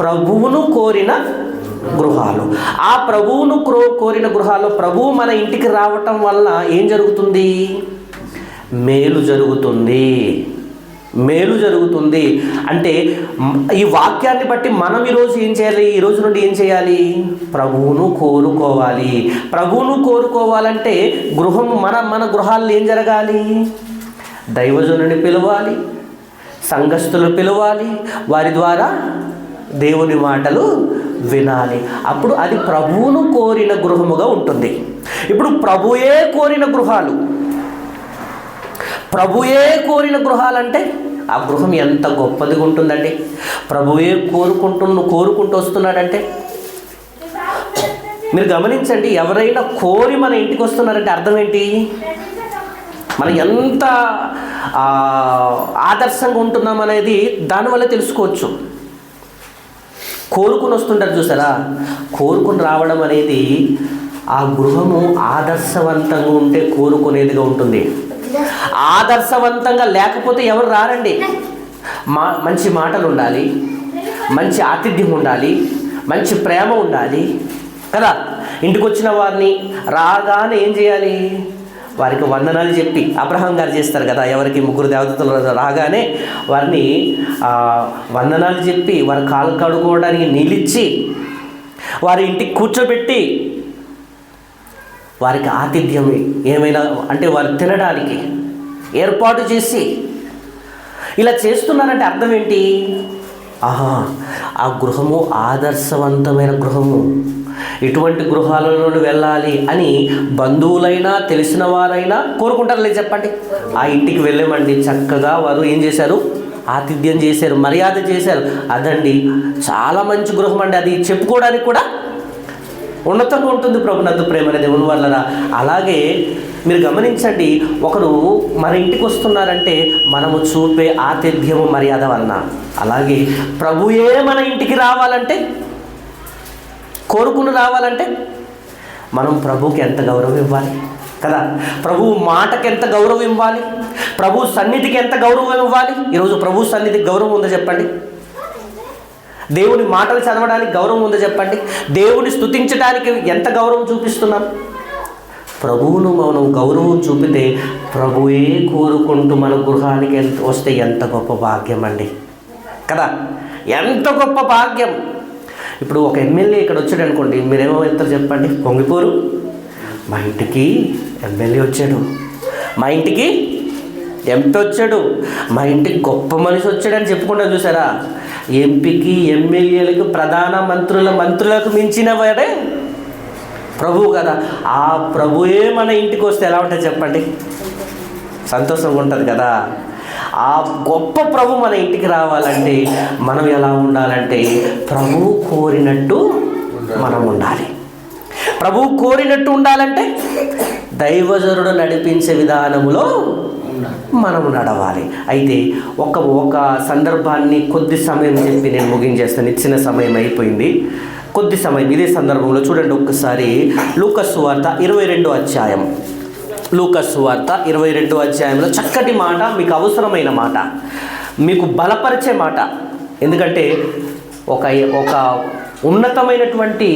ప్రభువును కోరిన గృహాలు. ఆ ప్రభువును క్రో కోరిన గృహాలు ప్రభువు మన ఇంటికి రావటం వల్ల ఏం జరుగుతుంది? మేలు జరుగుతుంది. మేలు జరుగుతుంది. అంటే ఈ వాక్యాన్ని బట్టి మనం ఈరోజు ఏం చేయాలి? ఈ రోజు నుండి ఏం చేయాలి? ప్రభువును కోరుకోవాలి. ప్రభువును కోరుకోవాలంటే గృహం మన మన గృహాల్లో ఏం జరగాలి? దైవజనుని పిలవాలి సంఘస్థులు పిలవాలి వారి ద్వారా దేవుని మాటలు వినాలి. అప్పుడు అది ప్రభువును కోరిన గృహముగా ఉంటుంది. ఇప్పుడు ప్రభుయే కోరిన గృహాలు. ప్రభుయే కోరిన గృహాలంటే ఆ గృహం ఎంత గొప్పదిగా ఉంటుందండి. ప్రభువే కోరుకుంటున్న కోరుకుంటూ వస్తున్నాడంటే? మీరు గమనించండి ఎవరైనా కోరి మన ఇంటికి వస్తున్నారంటే అర్థం ఏంటి? మనం ఎంత ఆదర్శంగా ఉంటున్నాం అనేది దానివల్ల తెలుసుకోవచ్చు. కోరుకుని వస్తుంటారు చూసారా? కోరుకుని రావడం అనేది ఆ గృహము ఆదర్శవంతంగా ఉంటే కోరుకునేదిగా ఉంటుంది. ఆదర్శవంతంగా లేకపోతే ఎవరు రారండి? మా మంచి మాటలు ఉండాలి మంచి ఆతిథ్యం ఉండాలి మంచి ప్రేమ ఉండాలి కదా? ఇంటికి వచ్చిన వారిని రాగానే ఏం చేయాలి? వారికి వందనాలు చెప్పి అబ్రహాం గారు చేస్తారు కదా ఎవరికి ముగ్గురు దేవతలు రాగానే వారిని వందనాలు చెప్పి వారి కాలు కడుక్కోవడానికి నీళ్ళిచ్చి వారి ఇంటికి కూర్చోబెట్టి వారికి ఆతిథ్యం ఏమైనా అంటే వారు తినడానికి ఏర్పాటు చేసి ఇలా చేస్తున్నారంటే అర్థం ఏంటి? ఆహా ఆ గృహము ఆదర్శవంతమైన గృహము. ఎటువంటి గృహాలలో వెళ్ళాలి అని బంధువులైనా తెలిసిన వారైనా కోరుకుంటారు లేదు చెప్పండి? ఆ ఇంటికి వెళ్ళామండి. చక్కగా వారు ఏం చేశారు? ఆతిథ్యం చేశారు మర్యాద చేశారు. అదండి చాలా మంచి గృహం అండి అది. చెప్పుకోవడానికి కూడా ఉన్నతంగా ఉంటుంది ప్రభు ప్రేమ దేవుని వలన అలాగే మీరు గమనించండి ఒకరు మన ఇంటికి వస్తున్నారంటే మనము చూపే ఆతిథ్యము మర్యాద వలన. అలాగే ప్రభుయే మన ఇంటికి రావాలంటే కోరుకుని రావాలంటే మనం ప్రభుకి ఎంత గౌరవం ఇవ్వాలి? కదా? ప్రభు మాటకి ఎంత గౌరవం ఇవ్వాలి? ప్రభు సన్నిధికి ఎంత గౌరవం ఇవ్వాలి? ఈరోజు ప్రభు సన్నిధికి గౌరవం ఉందో చెప్పండి? దేవుని మాటలు చదవడానికి గౌరవం ఉందో చెప్పండి? దేవుని స్థుతించడానికి ఎంత గౌరవం చూపిస్తున్నాం? ప్రభువును మనం గౌరవం చూపితే ప్రభువే కోరుకుంటూ మన గృహానికి ఎంత వస్తే ఎంత గొప్ప భాగ్యం అండి. కదా? ఎంత గొప్ప భాగ్యం? ఇప్పుడు ఒక ఎమ్మెల్యే ఇక్కడ వచ్చాడు అనుకోండి మీరేమో వెళ్తారు చెప్పండి. పొంగిపోరు మా ఇంటికి ఎమ్మెల్యే వచ్చాడు. మా ఇంటికి ఎంపీ వచ్చాడు. మా ఇంటికి గొప్ప మనిషి వచ్చాడని చెప్పుకుంటాం చూసారా? ఎంపీకి ఎమ్మెల్యేలకు ప్రధాన మంత్రుల మంత్రులకు మించిన వాడే ప్రభువు కదా. ఆ ప్రభువే మన ఇంటికి వస్తే ఎలా ఉంటుంది చెప్పండి? సంతోషంగా ఉంటుంది కదా. ఆ గొప్ప ప్రభు మన ఇంటికి రావాలంటే మనం ఎలా ఉండాలంటే ప్రభు కోరినట్టు మనం ఉండాలి. ప్రభు కోరినట్టు ఉండాలంటే దైవజనుడు నడిపించే విధానములో మనం నడవాలి. అయితే ఒక ఒక సందర్భాన్ని కొద్ది సమయం చెప్పి నేను ముగించేస్తాను. ఇచ్చిన సమయం అయిపోయింది. కొద్ది సమయం ఇదే సందర్భంలో చూడండి ఒక్కసారి. లూకస్ వార్త ఇరవై రెండో అధ్యాయం. లూకస్ వార్త ఇరవై రెండో అధ్యాయంలో చక్కటి మాట మీకు అవసరమైన మాట మీకు బలపరిచే మాట. ఎందుకంటే ఒక ఒక ఉన్నతమైనటువంటి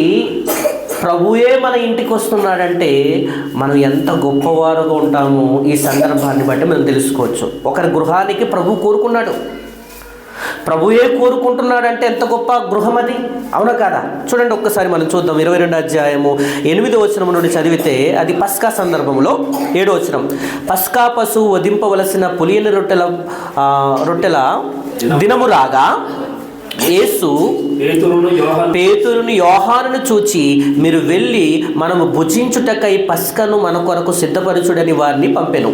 ప్రభువే మన ఇంటికి వస్తున్నాడంటే మనం ఎంత గొప్పవారుగా ఉంటామో ఈ సందర్భాన్ని బట్టి మనం తెలుసుకోవచ్చు. ఒకరి గృహానికి ప్రభు కోరుకున్నాడు. ప్రభుయే కోరుకుంటున్నాడంటే ఎంత గొప్ప గృహం అది? అవునా కాదా? చూడండి ఒక్కసారి మనం చూద్దాం ఇరవై రెండు అధ్యాయము ఎనిమిదో వచనం నుండి చదివితే అది పస్కా సందర్భంలో ఏడో వచనం. పస్కా పశువు వధింపవలసిన పులియని రొట్టెల రొట్టెల దినము రాగా యేసు పేతురును పేతురుని యోహానును చూచి మీరు వెళ్ళి మనము భుజించుటకై పస్కను మన కొరకు సిద్ధపరచుడని వారిని పంపెను.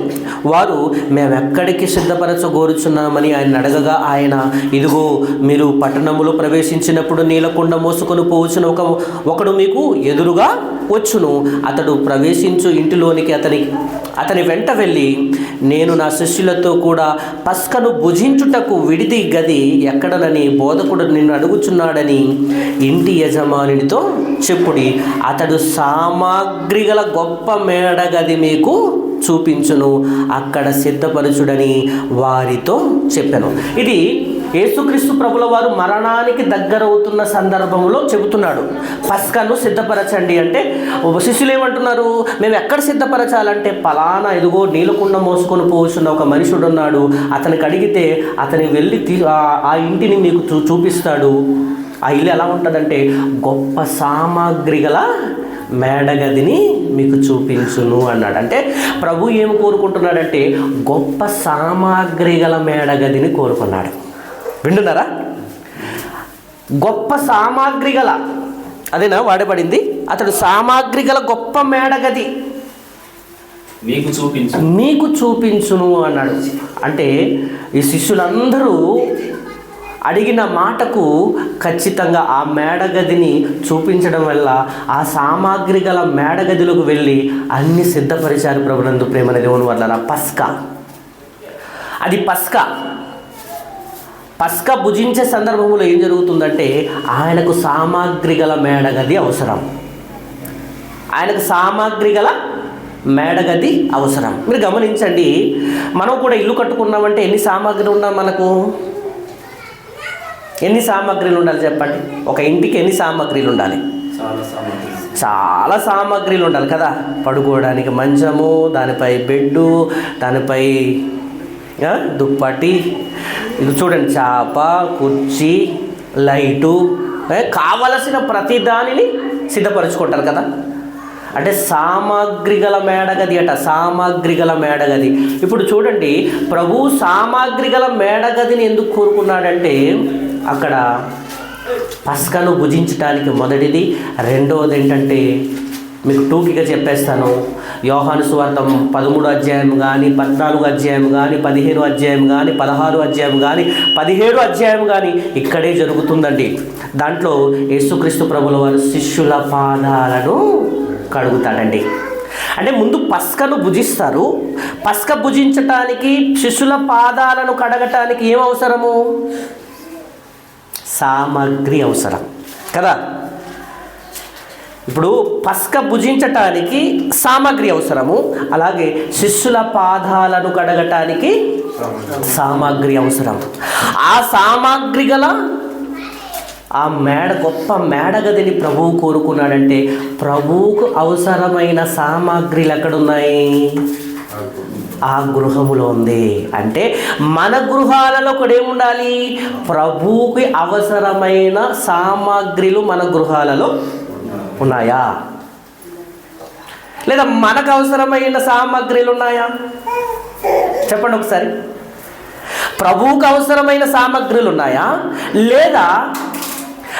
వారు మేము ఎక్కడికి సిద్ధపరచగోరుచున్నామని ఆయన అడగగా ఆయన ఇదిగో మీరు పట్టణములో ప్రవేశించినప్పుడు నీలకుండ మోసుకొని పోవచ్చున ఒక ఒకడు మీకు ఎదురుగా వచ్చును. అతడు ప్రవేశించు ఇంటిలోనికి అతని అతని వెంట వెళ్ళి నేను నా శిష్యులతో కూడా పస్కను భుజించుటకు విడిది గది ఎక్కడనని బోధకుడు నిన్ను అడుగుచున్నాడు అడుగుచున్నాడని ఇంటి యజమానితో చెప్పుడి అతడు సామాగ్రి గల గొప్ప మేడ గది మీకు చూపించును అక్కడ సిద్ధపరచుడని వారితో చెప్పాను. ఇది యేసుక్రీస్తు ప్రభుల వారు మరణానికి దగ్గరవుతున్న సందర్భంలో చెబుతున్నాడు. పస్కను సిద్ధపరచండి అంటే శిష్యులు ఏమంటున్నారు? మేము ఎక్కడ సిద్ధపరచాలంటే పలానా ఎదుగో నీలకుండ మోసుకొని పోచున్న ఒక మనుషుడు ఉన్నాడు అతనికి అడిగితే అతని వెళ్ళి ఆ ఇంటిని మీకు చూ చూపిస్తాడు. ఆ ఇల్లు ఎలా ఉంటుందంటే గొప్ప సామాగ్రి గల మేడగదిని మీకు చూపించును అన్నాడు. అంటే ప్రభు ఏం కోరుకుంటున్నాడంటే గొప్ప సామాగ్రి గల మేడగదిని కోరుకున్నాడు. వింటున్నారా? గొప్ప సామాగ్రి గల అదేనా వాడబడింది? అతడు సామాగ్రి గల గొప్ప మేడగది మీకు చూపించు మీకు చూపించును అన్నాడు. అంటే ఈ శిష్యులందరూ అడిగిన మాటకు ఖచ్చితంగా ఆ మేడగదిని చూపించడం వల్ల ఆ సామాగ్రి గల మేడగదిలోకి వెళ్ళి అన్ని సిద్ధపరిచారు ప్రభునందు ప్రేమ దేవుని వల్ల పస్క. అది పస్క. పస్క భుజించే సందర్భంలో ఏం జరుగుతుందంటే ఆయనకు సామాగ్రి గల మేడగది అవసరం. ఆయనకు సామాగ్రి గల మేడగది అవసరం. మీరు గమనించండి మనం కూడా ఇల్లు కట్టుకున్నామంటే ఎన్ని సామాగ్రి ఉన్నా మనకు? ఎన్ని సామాగ్రిలు ఉండాలి చెప్పండి? ఒక ఇంటికి ఎన్ని సామాగ్రిలు ఉండాలి? చాలా సామగ్రి చాలా సామాగ్రిలు ఉండాలి కదా. పడుకోవడానికి మంచము దానిపై బెడ్డు దానిపై దుప్పటి ఇది చూడండి చాప కుర్చీ లైటు కావలసిన ప్రతి దానిని సిద్ధపరచుకుంటారు కదా. అంటే సామాగ్రి గల మేడగది అట సామాగ్రి గల మేడగది. ఇప్పుడు చూడండి ప్రభు సామాగ్రి గల మేడగదిని ఎందుకు కోరుకున్నాడంటే అక్కడ పస్కను భుజించడానికి మొదటిది. రెండవది ఏంటంటే మీకు టూకిగా చెప్పేస్తాను. యోహాను సువార్తం పదమూడు అధ్యాయం కానీ పద్నాలుగు అధ్యాయం కానీ పదిహేను అధ్యాయం కానీ పదహారు అధ్యాయం కానీ పదిహేడు అధ్యాయం కానీ ఇక్కడే జరుగుతుందండి. దాంట్లో యేసుక్రీస్తు ప్రభుల వారు శిష్యుల పాదాలను కడుగుతాడండి. అంటే ముందు పస్కను భుజిస్తారు. పస్క భుజించటానికి శిష్యుల పాదాలను కడగటానికి ఏం అవసరము? సామాగ్రి అవసరం. కదా? ఇప్పుడు పస్క భుజించటానికి సామాగ్రి అవసరము. అలాగే శిష్యుల పాదాలను కడగటానికి సామాగ్రి అవసరం. ఆ సామాగ్రి గల ఆ మేడ గొప్ప మేడగదిని ప్రభువు కోరుకున్నాడంటే ప్రభువుకు అవసరమైన సామాగ్రిలు ఎక్కడున్నాయి? ఆ గృహములో ఉంది. అంటే మన గృహాలలో కూడా ఏముండాలి ప్రభువుకి అవసరమైన సామాగ్రిలు మన గృహాలలో ఉన్నాయా? లేదా మనకు అవసరమైన సామాగ్రిలు ఉన్నాయా? చెప్పండి ఒకసారి. ప్రభువుకు అవసరమైన సామాగ్రిలు ఉన్నాయా? లేదా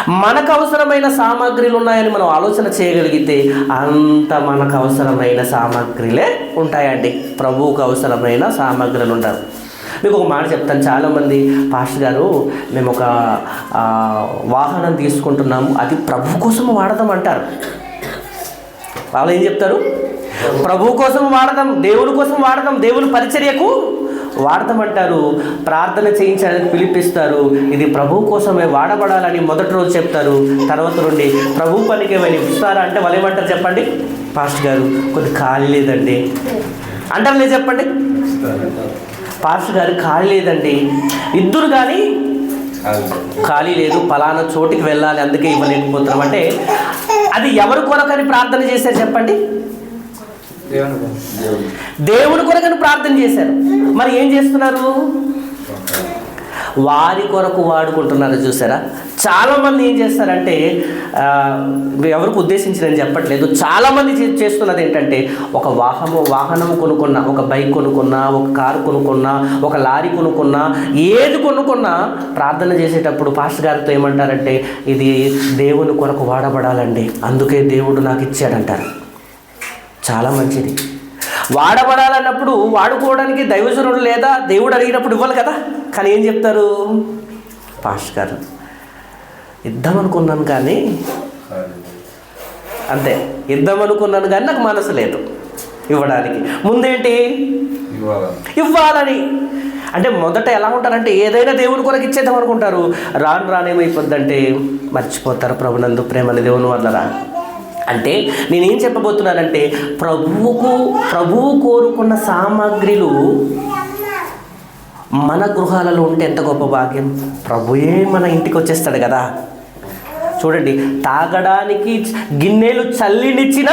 మనకు అవసరమైన సామాగ్రిలు ఉన్నాయని మనం ఆలోచన చేయగలిగితే అంత మనకు అవసరమైన సామాగ్రిలే ఉంటాయండి. ప్రభువుకు అవసరమైన సామాగ్రిలు ఉంటారు మీకు ఒక మాట చెప్తాను. చాలామంది పాస్టర్ గారు మేము ఒక వాహనం తీసుకుంటున్నాము. అది ప్రభు కోసం వాడదాం అంటారు. వాళ్ళు ఏం చెప్తారు? ప్రభు కోసం వాడదాం దేవుని కోసం వాడదాం దేవుని పరిచర్యకు వాడతామంటారు. ప్రార్థన చేయించడానికి పిలిపిస్తారు. ఇది ప్రభు కోసమే వాడబడాలని మొదటి రోజు చెప్తారు. తర్వాత నుండి ప్రభు పనికి ఏమైనా ఇస్తారా అంటే వాళ్ళు ఏమంటారు చెప్పండి? పాస్ట్ గారు కొద్ది ఖాళీ లేదండి. అంటారు లేదు చెప్పండి? పాస్ట్ గారు ఖాళీ లేదండి. ఇద్దరు కానీ ఖాళీ లేదు. పలానా చోటికి వెళ్ళాలి అందుకే ఇవ్వలేకపోతున్నాం అంటే అది ఎవరి కొరకని ప్రార్థన చేశారు చెప్పండి? దేవుని కొరకని ప్రార్థన చేశారు. మరి ఏం చేస్తున్నారు? వారి కొరకు వాడుకుంటున్నారు చూసారా? చాలామంది ఏం చేస్తారంటే ఎవరికి ఉద్దేశించి నేను చెప్పట్లేదు. చాలామంది చే- చేస్తున్నది ఏంటంటే ఒక వాహనం వాహనం కొనుక్కున్నా ఒక బైక్ కొనుక్కున్నా ఒక కారు కొనుక్కున్నా ఒక లారీ కొనుక్కున్నా ఏది కొనుక్కున్నా ప్రార్థన చేసేటప్పుడు పాస్టర్ గారితో ఏమంటారంటే ఇది దేవుని కొరకు వాడబడాలండి. అందుకే దేవుడు నాకు ఇచ్చాడంటారు. చాలా మంచిది. వాడబడాలన్నప్పుడు వాడుకోవడానికి దైవజనుడు లేదా దేవుడు అడిగినప్పుడు ఇవ్వాలి కదా? కానీ ఏం చెప్తారు? పాస్టర్ గారు ఇద్దాం అనుకున్నాను కానీ అంతే ఇద్దాం అనుకున్నాను కానీ నాకు మనసు లేదు ఇవ్వడానికి. ముందేంటి? ఇవ్వాలని. అంటే మొదట ఎలా ఉంటారంటే ఏదైనా దేవుని కొరకు ఇచ్చేద్దాం అనుకుంటారు. రాను రానేమైపోద్దంటే మర్చిపోతారు ప్రభునందు ప్రేమని దేవుని వల్ల రా అంటే నేనేం చెప్పబోతున్నానంటే ప్రభువుకు ప్రభువు కోరుకున్న సామాగ్రిలు మన గృహాలలో ఉంటే ఎంత గొప్ప భాగ్యం? ప్రభుయే మన ఇంటికి వచ్చేస్తాడు కదా. చూడండి తాగడానికి గిన్నెలు చల్లినిచ్చిన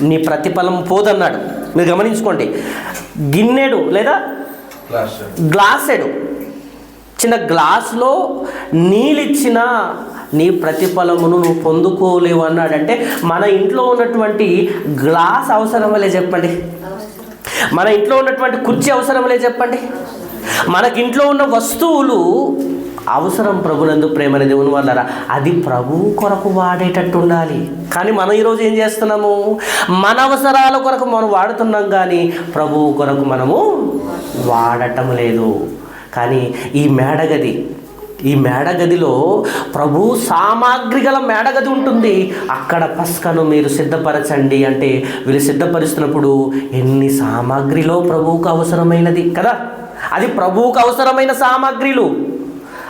నీ ప్రతిఫలం పోదన్నాడు. మీరు గమనించుకోండి గిన్నెడు లేదా గ్లాసెడు. చిన్న గ్లాసులో నీళ్ళిచ్చిన నీ ప్రతిఫలమును నువ్వు పొందుకోలేవు అన్నాడంటే మన ఇంట్లో ఉన్నటువంటి గ్లాస్ అవసరమలే చెప్పండి. మన ఇంట్లో ఉన్నటువంటి కుర్చీ అవసరమలే చెప్పండి. మనకి ఇంట్లో ఉన్న వస్తువులు అవసరం ప్రభునందు ప్రేమని దేవుని వల్లరా అది ప్రభు కొరకు వాడేటట్టు ఉండాలి. కానీ మనం ఈరోజు ఏం చేస్తున్నాము? మన అవసరాల కొరకు మనం వాడుతున్నాం కానీ ప్రభువు కొరకు మనము వాడటం లేదు. కానీ ఈ మేడగది ఈ మేడగదిలో ప్రభు సామాగ్రి గల మేడగది ఉంటుంది. అక్కడ పస్కను మీరు సిద్ధపరచండి అంటే వీళ్ళు సిద్ధపరుస్తున్నప్పుడు ఎన్ని సామాగ్రిలో ప్రభువుకు అవసరమైనది కదా? అది ప్రభువుకు అవసరమైన సామాగ్రిలు.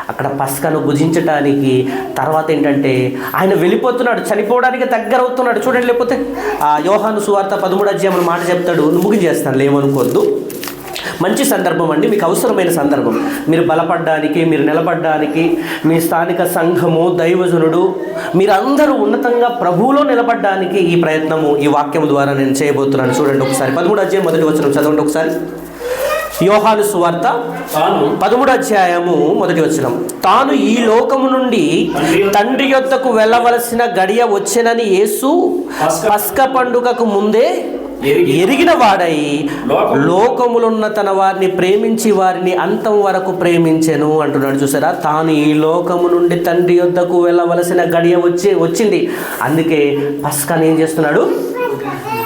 అక్కడ పస్కను భుజించటానికి తర్వాత ఏంటంటే ఆయన వెళ్ళిపోతున్నాడు చనిపోవడానికి దగ్గరవుతున్నాడు. చూడండి లేకపోతే ఆ యోహాను సువార్త పదమూడు అధ్యాయంలో మాట చెప్తాడు. ముగించేస్తాను లేమనుకోద్దు మంచి సందర్భం అండి మీకు అవసరమైన సందర్భం. మీరు బలపడడానికి మీరు నిలబడడానికి మీ స్థానిక సంఘము దైవజనుడు మీరందరూ ఉన్నతంగా ప్రభువులో నిలబడడానికి ఈ ప్రయత్నము ఈ వాక్యం ద్వారా నేను చేయబోతున్నాను. చూడండి ఒకసారి పదమూడు అధ్యాయం మొదటి వచనం చదవండి ఒకసారి. యోహాను సువార్త తాను పదమూడు అధ్యాయము మొదటి వచనం. తాను ఈ లోకము నుండి తండ్రి యొద్దకు వెళ్ళవలసిన గడియ వచ్చెనని యేసు పస్క పండుగకు ముందే ఎరిగిన వాడై లోకము- లోకములున్న తన వారిని ప్రేమించి వారిని అంతం వరకు ప్రేమించెను అంటున్నాడు. చూసారా? తాను ఈ లోకము నుండి తండ్రి యొద్దకు వెళ్ళవలసిన గడియ వచ్చి వచ్చింది. అందుకే పస్కాని ఏం చేస్తున్నాడు?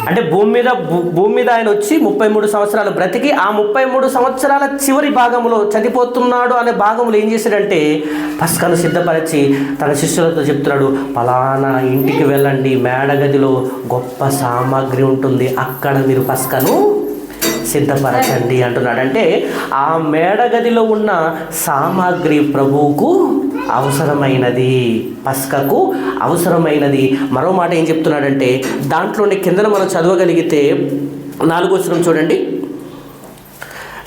అంటే భూమి మీద భూ- భూమి మీద ఆయన వచ్చి ముప్పై మూడు సంవత్సరాలు బ్రతికి ఆ ముప్పై మూడు సంవత్సరాల చివరి భాగంలో చనిపోతున్నాడు అనే భాగంలో ఏం చేశాడంటే పస్కను సిద్ధపరిచి తన శిష్యులతో చెప్తున్నాడు పలానా ఇంటికి వెళ్ళండి మేడగదిలో గొప్ప సామాగ్రి ఉంటుంది అక్కడ మీరు పస్కను సిద్ధపరచండి అంటున్నాడు. అంటే ఆ మేడగదిలో ఉన్న సామాగ్రి ప్రభువుకు అవసరమైనది. పస్కకు అవసరమైనది. మరో మాట ఏం చెప్తున్నాడంటే దాంట్లోనే కిందన మనం చదవగలిగితే నాలుగో చూడండి.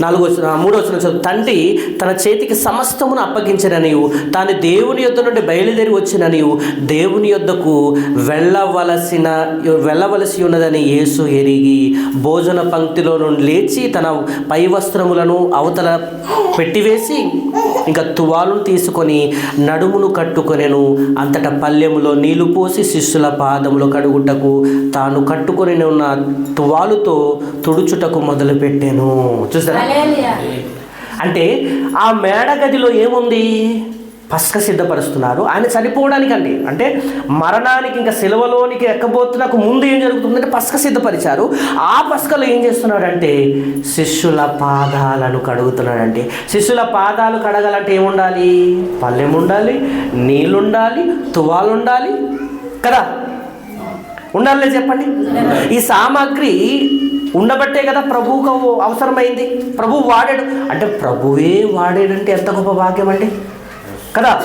నాలుగో వచనం మూడో వచ్చిన తండ్రి తన చేతికి సమస్తమును అప్పగించననియు తాను దేవుని యొద్ద నుండి బయలుదేరి వచ్చిననియు దేవుని యొద్దకు వెళ్ళవలసిన వెళ్ళవలసి ఉన్నదని యేసు ఎరిగి భోజన పంక్తిలో నుండి లేచి తన పై వస్త్రములను అవతల పెట్టివేసి ఇంకా తువాలును తీసుకొని నడుమును కట్టుకొనెను. అంతటా పల్లెములో నీళ్ళు పోసి శిష్యుల పాదములో కడుగుటకు తాను కట్టుకొని ఉన్న తువాలుతో తుడుచుటకు మొదలుపెట్టాను. చూసారా? అంటే ఆ మేడ గదిలో ఏముంది? పస్క సిద్ధపరుస్తున్నారు. ఆయన చనిపోవడానికండి. అంటే మరణానికి ఇంకా సెలవులోనికి ఎక్కబోతున్నకు ముందు ఏం జరుగుతుందంటే పస్క సిద్ధపరిచారు. ఆ పస్కలో ఏం చేస్తున్నాడంటే శిష్యుల పాదాలను కడుగుతున్నాడంటే శిష్యుల పాదాలు కడగాలంటే ఏముండాలి? పల్లెం ఉండాలి నీళ్ళుండాలి తువాలు ఉండాలి కదా? ఉండాలే చెప్పండి. ఈ సామాగ్రి ఉండబట్టే కదా ప్రభువుకు అవసరమైంది. ప్రభు వాడాడు. అంటే ప్రభువే వాడాడంటే ఎంత గొప్ప భాగ్యం అండి? కదా?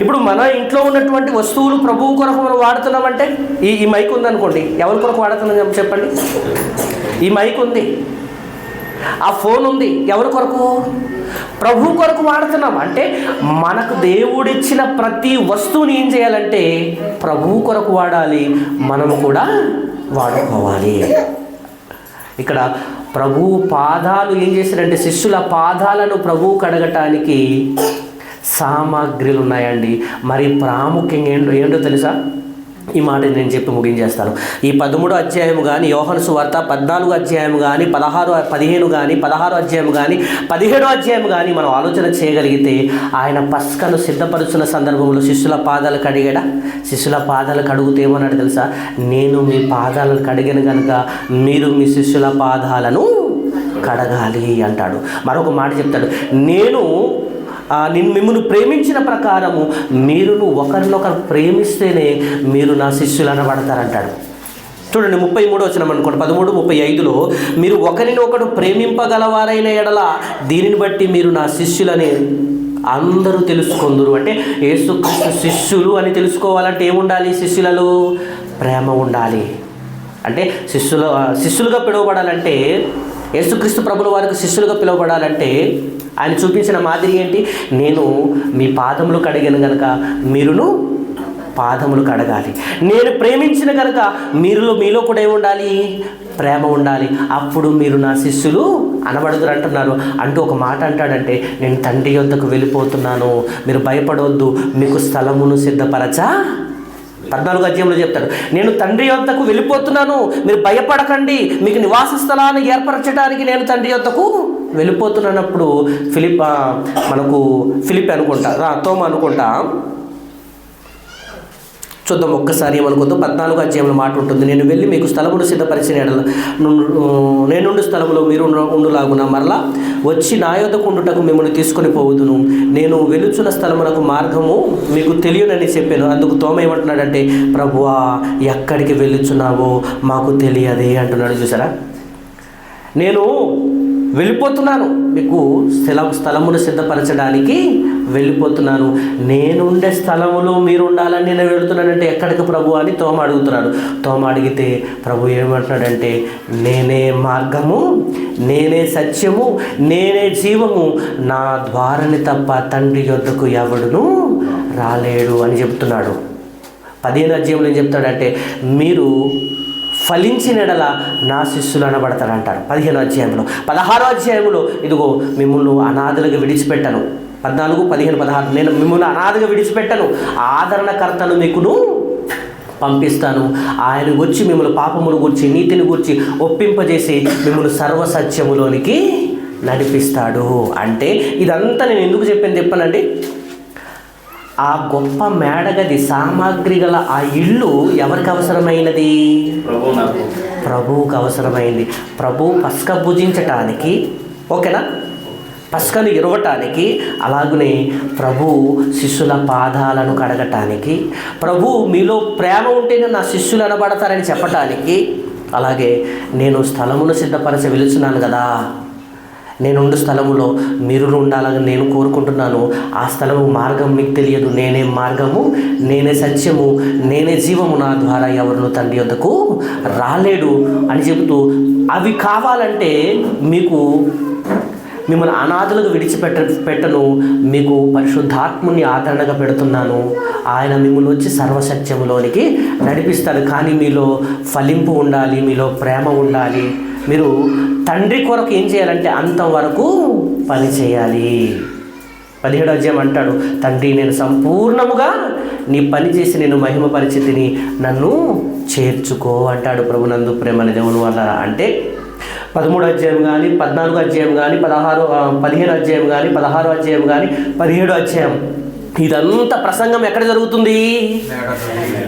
ఇప్పుడు మన ఇంట్లో ఉన్నటువంటి వస్తువులు ప్రభువు కొరకు మనం వాడుతున్నామంటే ఈ ఈ మైక్ ఉందనుకోండి. ఎవరి కొరకు వాడుతున్నాం చెప్పండి. ఈ మైక్ ఉంది. ఆ ఫోన్ ఉంది. ఎవరి కొరకు? ప్రభు కొరకు వాడుతున్నాం. అంటే మనకు దేవుడిచ్చిన ప్రతి వస్తువుని ఏం చేయాలంటే ప్రభు కొరకు వాడాలి. మనము కూడా వాడుకోవాలి. ఇక్కడ ప్రభు పాదాలు ఏం చేశారంటే శిష్యుల పాదాలను ప్రభు కడగటానికి సామాగ్రిలు ఉన్నాయండి. మరి ప్రాముఖ్యంగా ఏంటో ఏంటో తెలుసా? ఈ మాట నేను చెప్పి ముగించేస్తాను. ఈ పదమూడు అధ్యాయం కానీ యోహన సువార్త పద్నాలుగు అధ్యాయం కానీ పదహారు పదిహేను కానీ పదహారు అధ్యాయం కానీ పదిహేడో అధ్యాయం కానీ మనం ఆలోచన చేయగలిగితే ఆయన పస్కను సిద్ధపరుచున్న సందర్భంలో శిష్యుల పాదాలు కడిగాడా? శిష్యుల పాదాలు కడుగుతే ఏమన్నాడు తెలుసా? నేను మీ పాదాలను కడిగిన కనుక మీరు మీ శిష్యుల పాదాలను కడగాలి అంటాడు. మరొక మాట చెప్తాడు. నేను నేను నిన్ను మిమ్మల్ని ప్రేమించిన ప్రకారము మీరును ఒకరినొకరు ప్రేమిస్తేనే మీరు నా శిష్యులు అనబడతారంటాడు. చూడండి ముప్పై మూడు వచ్చిన అనుకోండి. పదమూడు ముప్పై ఐదులో మీరు ఒకరిని ఒకడు ప్రేమింపగలవారైన ఎడల దీనిని బట్టి మీరు నా శిష్యులని అందరూ తెలుసుకుందరు. అంటే ఏసుక్రీస్తు శిష్యులు అని తెలుసుకోవాలంటే ఏముండాలి? శిష్యులలో ప్రేమ ఉండాలి. అంటే శిష్యుల శిష్యులుగా పిలువబడాలంటే యేసుక్రీస్తు ప్రభుల వారికి శిష్యులుగా పిలువబడాలంటే ఆయన చూపించిన మాదిరి ఏంటి? నేను మీ పాదములు కడిగాను గనక మీరును పాదములు కడగాలి. నేను ప్రేమించిన కనుక మీరులో మీలో కూడా ఏమి ఉండాలి ప్రేమ ఉండాలి. అప్పుడు మీరు నా శిష్యులు అనబడుదురు అంటున్నారు అంటూ ఒక మాట అంటాడంటే నేను తండ్రి యొద్దకు వెళ్ళిపోతున్నాను. మీరు భయపడవద్దు మీకు స్థలమును సిద్ధపరచా పద్నాలుగు అధ్యాయంలో చెప్తాడు. నేను తండ్రి యొద్దకు వెళ్ళిపోతున్నాను. మీరు భయపడకండి. మీకు నివాస స్థలాన్ని ఏర్పరచడానికి నేను తండ్రి యొద్దకు వెళ్ళిపోతున్నప్పుడు ఫిలిప్ మనకు ఫిలిప్ అనుకుంటా రా, తోమ అనుకుంటా. చూద్దాం ఒక్కసారి ఏమనుకుందాం. పద్నాలుగు అధ్యాయంలో మాట ఉంటుంది. నేను వెళ్ళి మీకు స్థలమును సిద్ధపరిచిన నేనుండి నుండు- నేనుండు మీరు ఉండులాగున మరలా వచ్చి నా యొద్దకు ఉండుటకు మిమ్మల్ని తీసుకొని పోవుదును. నేను వెలుచున్న స్థలమునకు మార్గము మీకు తెలియనని చెప్పాను. అందుకు తోమ ఏమంటున్నాడంటే ప్రభువా ఎక్కడికి వెళ్ళుచున్నావో మాకు తెలియదే అంటున్నాడు. చూసారా? నేను వెళ్ళిపోతున్నాను. మీకు స్థలం స్థలమును సిద్ధపరచడానికి వెళ్ళిపోతున్నాను. నేనుండే స్థలములో మీరు ఉండాలని నేను వెళుతున్నానంటే ఎక్కడికి ప్రభు అని తోమ అడుగుతున్నాడు. తోమ అడిగితే ప్రభు ఏమంటున్నాడంటే నేనే మార్గము నేనే సత్యము నేనే జీవము. నా ద్వారని తప్ప తండ్రి యొద్దకు ఎవడును రాలేడు అని చెప్తున్నాడు. పదిహేను అధ్యాయంలో ఏం చెప్తాడంటే మీరు ఫలించిన నా శిష్యులు అనబడతారు అంటారు పదిహేను అధ్యాయంలో పదహారో అధ్యాయంలో ఇదిగో మిమ్మల్ని అనాథలుగా విడిచిపెట్టను. పద్నాలుగు పదిహేను పదహారు నేను మిమ్మల్ని అనాథగా విడిచిపెట్టను. ఆదరణకర్తను మీకును పంపిస్తాను. ఆయన వచ్చి మిమ్మల్ని పాపములు గురించి నీతిని గురించి ఒప్పింపజేసి మిమ్మల్ని సర్వసత్యములోనికి నడిపిస్తాడు. అంటే ఇదంతా నేను ఎందుకు చెప్పాను చెప్పానండి? ఆ గొప్ప మేడగది సామాగ్రి గల ఆ ఇల్లు ఎవరికి అవసరమైనది? ప్రభువుకు అవసరమైంది. ప్రభు పస్క భుజించటానికి ఓకేనా? పస్కను ఇరవటానికి అలాగనే ప్రభు శిష్యుల పాదాలను కడగటానికి ప్రభు మీలో ప్రేమ ఉంటేనే నా శిష్యులు అనబడతారని చెప్పటానికి అలాగే నేను స్థలమును సిద్ధపరచ వెలుచున్నాను కదా. నేనుండు స్థలములో మీరు ఉండాలని నేను కోరుకుంటున్నాను. ఆ స్థలము మార్గం మీకు తెలియదు. నేనే మార్గము నేనే సత్యము నేనే జీవము నా ద్వారా ఎవరిను తండ్రి వద్దకు రాలేడు అని చెబుతూ అవి కావాలంటే మీకు మిమ్మల్ని అనాథులకు విడిచిపెట్ట పెట్టను. మీకు పరిశుద్ధాత్ముని ఆదరణగా పెడుతున్నాను. ఆయన మిమ్మల్ని వచ్చి సర్వసత్యములోనికి నడిపిస్తాడు. కానీ మీలో ఫలింపు ఉండాలి మీలో ప్రేమ ఉండాలి. మీరు తండ్రి కొరకు ఏం చేయాలంటే అంతవరకు పని చేయాలి. పదిహేడు అధ్యాయం అంటాడు తండ్రి నేను సంపూర్ణముగా నీ పని చేసి నేను మహిమ పరిస్థితిని నన్ను చేర్చుకో అంటాడు ప్రభునందు ప్రేమ దేవుని వల్ల. అంటే పదమూడు అధ్యాయం కానీ పద్నాలుగు అధ్యాయం కానీ పదహారు పదిహేను అధ్యాయం కానీ పదహారు అధ్యాయం కానీ పదిహేడు అధ్యాయం ఇదంతా ప్రసంగం ఎక్కడ జరుగుతుంది?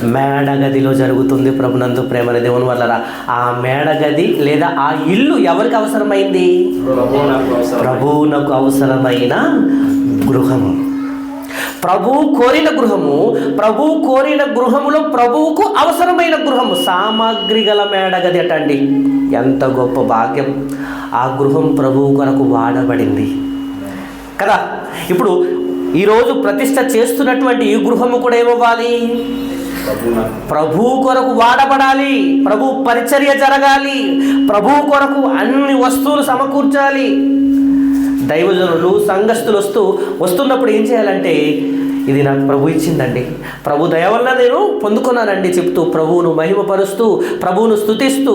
మేడగదిలో. జరుగుతుంది ప్రభునందు ప్రేమల దేవుని వల్ల ఆ మేడగది లేదా ఆ ఇల్లు ఎవరికి అవసరమైంది? ప్రభు నాకు అవసరం ప్రభువునకు అవసరమైన గృహము ప్రభు కోరిన గృహము ప్రభు కోరిన గృహములో ప్రభువుకు అవసరమైన గృహము సామాగ్రి గల మేడగది అటండి ఎంత గొప్ప భాగ్యం. ఆ గృహం ప్రభువు కొరకు వాడబడింది. కదా? ఇప్పుడు ఈరోజు ప్రతిష్ట చేస్తున్నటువంటి ఈ గృహము కూడా ఏమవ్వాలి? ప్రభు కొరకు వాడబడాలి ప్రభు పరిచర్య జరగాలి ప్రభు కొరకు అన్ని వస్తువులు సమకూర్చాలి. దైవజనులు సంఘస్థులు వస్తూ వస్తున్నప్పుడు ఏం చేయాలంటే ఇది నాకు ప్రభు ఇచ్చిందండి. ప్రభు దయ వల్ల నేను పొందుకున్నానండి చెప్తూ ప్రభువును మహిమపరుస్తూ ప్రభువును స్తుతిస్తూ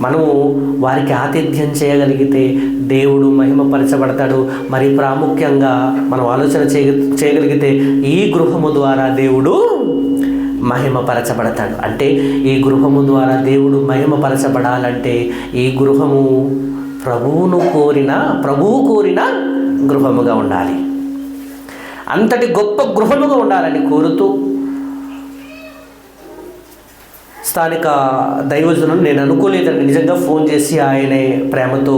మనము వారికి ఆతిథ్యం చేయగలిగితే దేవుడు మహిమపరచబడతాడు మరి ప్రాముఖ్యంగా మనం ఆలోచన చేయ చేయగలిగితే ఈ గృహము ద్వారా దేవుడు మహిమపరచబడతాడు అంటే ఈ గృహము ద్వారా దేవుడు మహిమపరచబడాలంటే ఈ గృహము ప్రభువును కోరిన ప్రభువు కోరిన గృహముగా ఉండాలి. అంతటి గొప్ప గృహముగా ఉండాలని కోరుతూ స్థానిక దైవజనం నేను అనుకోలేదండి. నిజంగా ఫోన్ చేసి ఆయనే ప్రేమతో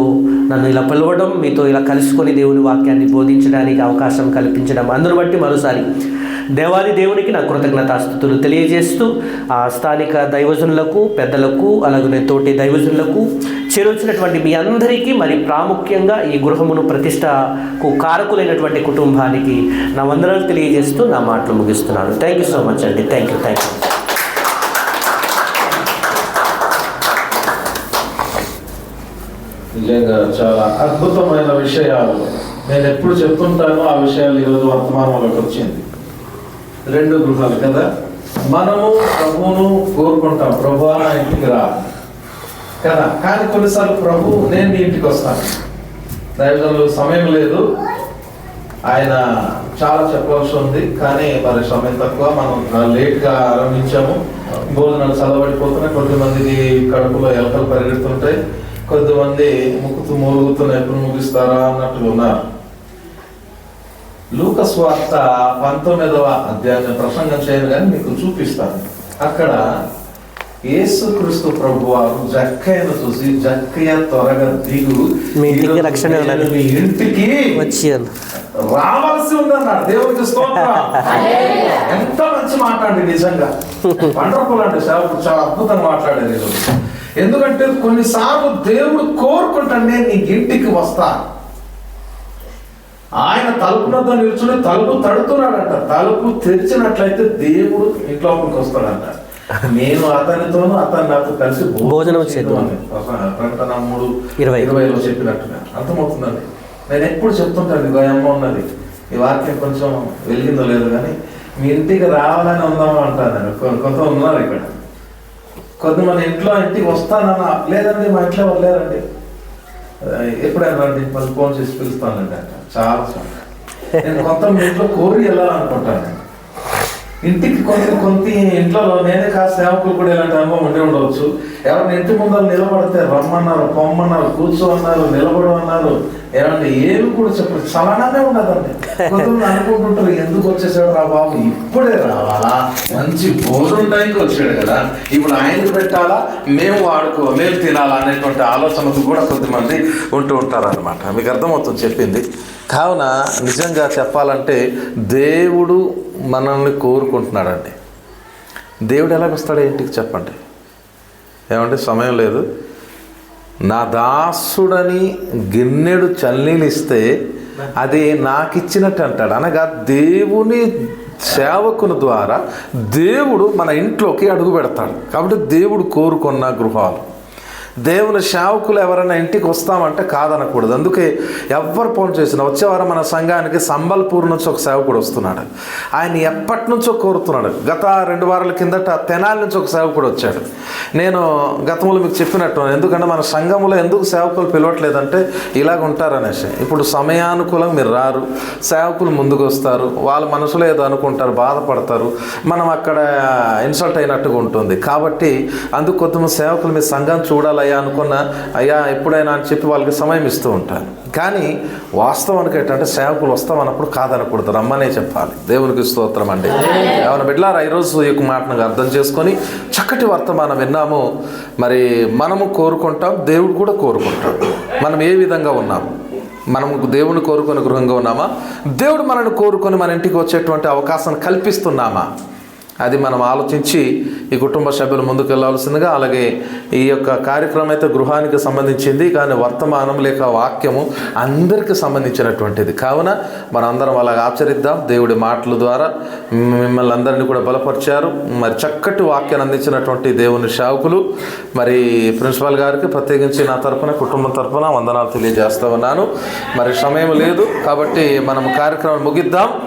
నన్ను ఇలా పిలవడం మీతో ఇలా కలుసుకొని దేవుని వాక్యాన్ని బోధించడానికి అవకాశం కల్పించడం అందును బట్టి మరోసారి దేవాది దేవునికి నా కృతజ్ఞతాస్థుతులు తెలియజేస్తూ ఆ స్థానిక దైవజనులకు పెద్దలకు అలాగే తోటి దైవజనులకు చేరొచ్చినటువంటి మీ అందరికీ మరి ప్రాముఖ్యంగా ఈ గృహమును ప్రతిష్టకు కారకులైనటువంటి కుటుంబానికి నా వందనాలు తెలియజేస్తూ నా మాటలు ముగిస్తున్నాను. థ్యాంక్ యూ సో మచ్ అండి. థ్యాంక్ యూ థ్యాంక్ యూ నిజంగా చాలా అద్భుతమైన విషయాలు. నేను ఎప్పుడు చెప్తుంటానో ఆ విషయాలు ఈరోజు వర్తమానంలోకి వచ్చింది. రెండు గృహాలు కదా? మనము ప్రభువును కోరుకుంటాం. ప్రభు నా ఇంటికి రా. కదా? కానీ కొన్నిసార్లు ప్రభు నేను నీ ఇంటికి వస్తాను. దైవజనులు సమయం లేదు. ఆయన చాలా చెప్పవలసి ఉంది. కానీ మరి సమయం తక్కువ. మనం లేట్గా ఆరంభించాము. భోజనాలు చదవబడిపోతున్నాయి కొద్దిమందికి కడుపులో ఎలకలు పరిగెడుతుంటాయి. కొద్దిమంది ముక్కుతూ మూలుగుతున్న ఎప్పుడు ముగిస్తారా అన్నట్టుగా ఉన్నారు. లూకస్ వార్త పంతొమ్మిదవ అధ్యాయం ప్రసంగం చేయను కానీ మీకు చూపిస్తాను. అక్కడ యేసుక్రీస్తు ప్రభు వారు జక్కయ్యను చూసి జక్కయ్య త్వరగా దిగు మీ రక్షణ. మీ ఇంటికి వచ్చి రావాల్సి ఉందన్నాడు. దేవునికి స్తోత్రం. ఎంత మంచి మాట్లాడి నిజంగా. వండర్ఫుల్ అండి. సేవకుడు చాలా అద్భుతంగా మాట్లాడేది. ఎందుకంటే కొన్నిసార్లు దేవుడు కోరుకుంటాను నేను నీ ఇంటికి వస్తా ఆయన తలుపునతో నిల్చుని తలుపు తడుతున్నాడంట. తలుపు తెరిచినట్లయితే దేవుడు ఇంట్లోకి వస్తాడంట. నేను అతనితోను అతను నాతో కలిసి భోజనం చేద్దాం. మూడు ఇరవై. ఇరవైలో చెప్పినట్టుగా. అర్థమవుతుందండి? నేను ఎప్పుడు చెప్తుంటాను ఇదిగో అమ్మ ఉన్నది. ఈ వాక్యం కొంచెం వెలిగిందో లేదు కానీ మీ ఇంటికి రావాలని ఉందామా అంటాను. కొంత ఉన్నారు ఇక్కడ. కొంతమంది ఇంట్లో ఇంటికి వస్తానన్నా లేదండి మా ఇంట్లో ఎవరు లేరండి ఎప్పుడైనా రండి మళ్ళీ ఫోన్ చేసి పిలుస్తానండి అంట. చాలా నేను కొంత మీ ఇంట్లో కోరి వెళ్ళాలనుకుంటాను. ఇంటికి కొంత కొంత ఇంట్లో నేనే కాస్త సేవకులు కూడా ఇలాంటి అనుభవం ఉండే ఉండవచ్చు. ఎవరిని ఇంటి ముందర నిలబడితే రమ్మన్నారు పొమ్మన్నారు కూర్చోమన్నారు నిలబడమన్నారు ఏమన్నా ఏమి కూడా చెప్పరు. చలనానే ఉండదండి. కొంతమంది అనుకుంటుంటారు ఎందుకు వచ్చేసాడు రా బాబు? ఇప్పుడే రావాలా? మంచి భోజనం టైంకి వచ్చాడు కదా. ఇప్పుడు ఆయనకి పెట్టాలా? మేము వాడుకో మేము తినాలా? అనేటువంటి ఆలోచనకు కూడా కొద్దిమంది ఉంటూ ఉంటారన్నమాట. మీకు అర్థమవుతుంది చెప్పింది. కావున నిజంగా చెప్పాలంటే దేవుడు మనల్ని కోరుకుంటున్నాడండి. దేవుడు ఎలాగొస్తాడు ఇంటికి చెప్పండి? ఏమంటే సమయం లేదు. నా దాసుడని గిన్నెడు చల్లీలిస్తే అది నాకు ఇచ్చినట్టు అంటాడు. అనగా దేవుని సేవకుని ద్వారా దేవుడు మన ఇంట్లోకి అడుగు పెడతాడు. కాబట్టి దేవుడు కోరుకున్న గృహాలు. దేవుని సేవకులు ఎవరైనా ఇంటికి వస్తామంటే కాదనకూడదు. అందుకే ఎవరు ఫోన్ చేసినా వచ్చేవారం మన సంఘానికి సంబల్పూర్ నుంచి ఒక సేవకుడు వస్తున్నాడు. ఆయన ఎప్పటి నుంచో కోరుతున్నాడు. గత రెండు వారాల కిందట తెనాలి నుంచి ఒక సేవకుడు వచ్చాడు. నేను గతంలో మీకు చెప్పినట్టు ఎందుకంటే మన సంఘంలో ఎందుకు సేవకులు పిలవట్లేదంటే ఇలాగ ఉంటారనేసి. ఇప్పుడు సమయానుకూలంగా మీరు రారు. సేవకులు ముందుకు వస్తారు. వాళ్ళ మనసులో ఏదో అనుకుంటారు బాధపడతారు. మనం అక్కడ ఇన్సల్ట్ అయినట్టుగా ఉంటుంది. కాబట్టి అందుకు కొంతమంది సేవకులు మీ సంఘం చూడాలయ్యా అనుకున్న అయ్యా ఎప్పుడైనా అని చెప్పి వాళ్ళకి సమయం ఇస్తూ ఉంటాను కానీ వాస్తవానికి ఏంటంటే సేవకులు వస్తామన్నప్పుడు కాదనకూడదు. రమ్మనే చెప్పాలి. దేవునికి స్తోత్రం అండి. ఏమైనా బిడ్లారా? ఈరోజు ఈ యొక్క మాటను అర్థం చేసుకొని చక్కటి వర్తమానం విన్నాము. మరి మనము కోరుకుంటాం దేవుడు కూడా కోరుకుంటాం మనం ఏ విధంగా ఉన్నాము మనము దేవుని కోరుకొని గృహంగా ఉన్నామా? దేవుడు మనల్ని కోరుకొని మన ఇంటికి వచ్చేటువంటి అవకాశం కల్పిస్తున్నామా? అది మనం ఆలోచించి ఈ కుటుంబ సభ్యులు ముందుకు వెళ్ళాల్సిందిగా అలాగే ఈ యొక్క కార్యక్రమం అయితే గృహానికి సంబంధించింది కానీ వర్తమానం లేక వాక్యము అందరికీ సంబంధించినటువంటిది. కావున మనందరం అలాగ ఆచరిద్దాం. దేవుడి మాటల ద్వారా మిమ్మల్ని అందరినీ కూడా బలపరిచారు. మరి చక్కటి వాక్యాన్ని అందించినటువంటి దేవుని సేవకులు మరి ప్రిన్సిపాల్ గారికి ప్రత్యేకించి నా తరపున కుటుంబం తరఫున వందనాలు తెలియజేస్తా ఉన్నాను. మరి సమయం లేదు కాబట్టి మనం కార్యక్రమం ముగిద్దాం.